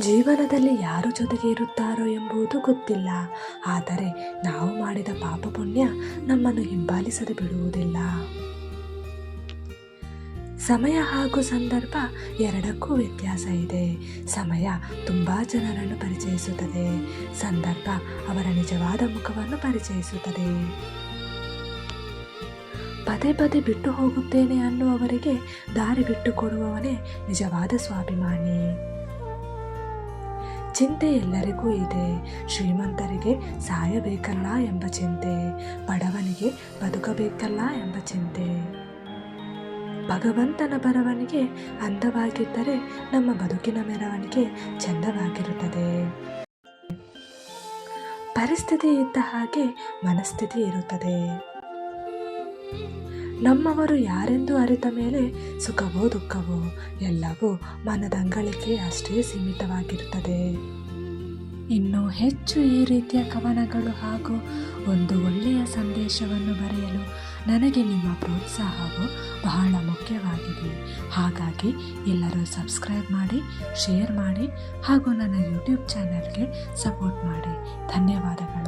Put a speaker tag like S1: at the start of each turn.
S1: ಜೀವನದಲ್ಲಿ ಯಾರು ಜೊತೆಗೆ ಇರುತ್ತಾರೋ ಎಂಬುದು ಗೊತ್ತಿಲ್ಲ. ಆದರೆ ನಾವು ಮಾಡಿದ ಪಾಪ ಪುಣ್ಯ ನಮ್ಮನ್ನು ಹಿಂಬಾಲಿಸದೆ ಬಿಡುವುದಿಲ್ಲ. ಸಮಯ ಹಾಗೂ ಸಂದರ್ಭ ಎರಡಕ್ಕೂ ವ್ಯತ್ಯಾಸ ಇದೆ. ಸಮಯ ತುಂಬ ಜನರನ್ನು ಪರಿಚಯಿಸುತ್ತದೆ. ಸಂದರ್ಭ ಅವರ ನಿಜವಾದ ಮುಖವನ್ನು ಪರಿಚಯಿಸುತ್ತದೆ. ಪದೇ ಪದೇ ಬಿಟ್ಟು ಹೋಗುತ್ತೇನೆ ಅನ್ನುವವರಿಗೆ ದಾರಿ ಬಿಟ್ಟು ಕೊಡುವವನೇ ನಿಜವಾದ ಸ್ವಾಭಿಮಾನಿ. ಚಿಂತೆ ಎಲ್ಲರಿಗೂ ಇದೆ. ಶ್ರೀಮಂತರಿಗೆ ಸಾಯಬೇಕಲ್ಲ ಎಂಬ ಚಿಂತೆ. ಬಡವನಿಗೆ ಬದುಕಬೇಕಲ್ಲ ಎಂಬ ಚಿಂತೆ. ಭಗವಂತನ ಬರವಣಿಗೆ ಅಂದವಾಗಿದ್ದರೆ ನಮ್ಮ ಬದುಕಿನ ಮೆರವಣಿಗೆ ಚಂದವಾಗಿರುತ್ತದೆ. ಪರಿಸ್ಥಿತಿ ಇದ್ದ ಹಾಗೆ ಮನಸ್ಥಿತಿ ಇರುತ್ತದೆ. ನಮ್ಮವರು ಯಾರೆಂದು ಅರಿತ ಮೇಲೆ ಸುಖವೋ ದುಃಖವೋ ಎಲ್ಲವೂ ಮನದಂಗಳಿಕೆ ಅಷ್ಟೇ ಸೀಮಿತವಾಗಿರುತ್ತದೆ. ಇನ್ನು ಹೆಚ್ಚು ಈ ರೀತಿಯ ಕವನಗಳು ಹಾಗೂ ಒಂದು ಒಳ್ಳೆಯ ಸಂದೇಶವನ್ನು ಬರೆಯಲು ನನಗೆ ನಿಮ್ಮ ಪ್ರೋತ್ಸಾಹವು ಬಹಳ ಮುಖ್ಯವಾಗಿದೆ. ಹಾಗಾಗಿ ಎಲ್ಲರೂ ಸಬ್ಸ್ಕ್ರೈಬ್ ಮಾಡಿ, ಶೇರ್ ಮಾಡಿ ಹಾಗೂ ನನ್ನ ಯೂಟ್ಯೂಬ್ ಚಾನಲ್ಗೆ ಸಪೋರ್ಟ್ ಮಾಡಿ. ಧನ್ಯವಾದಗಳು.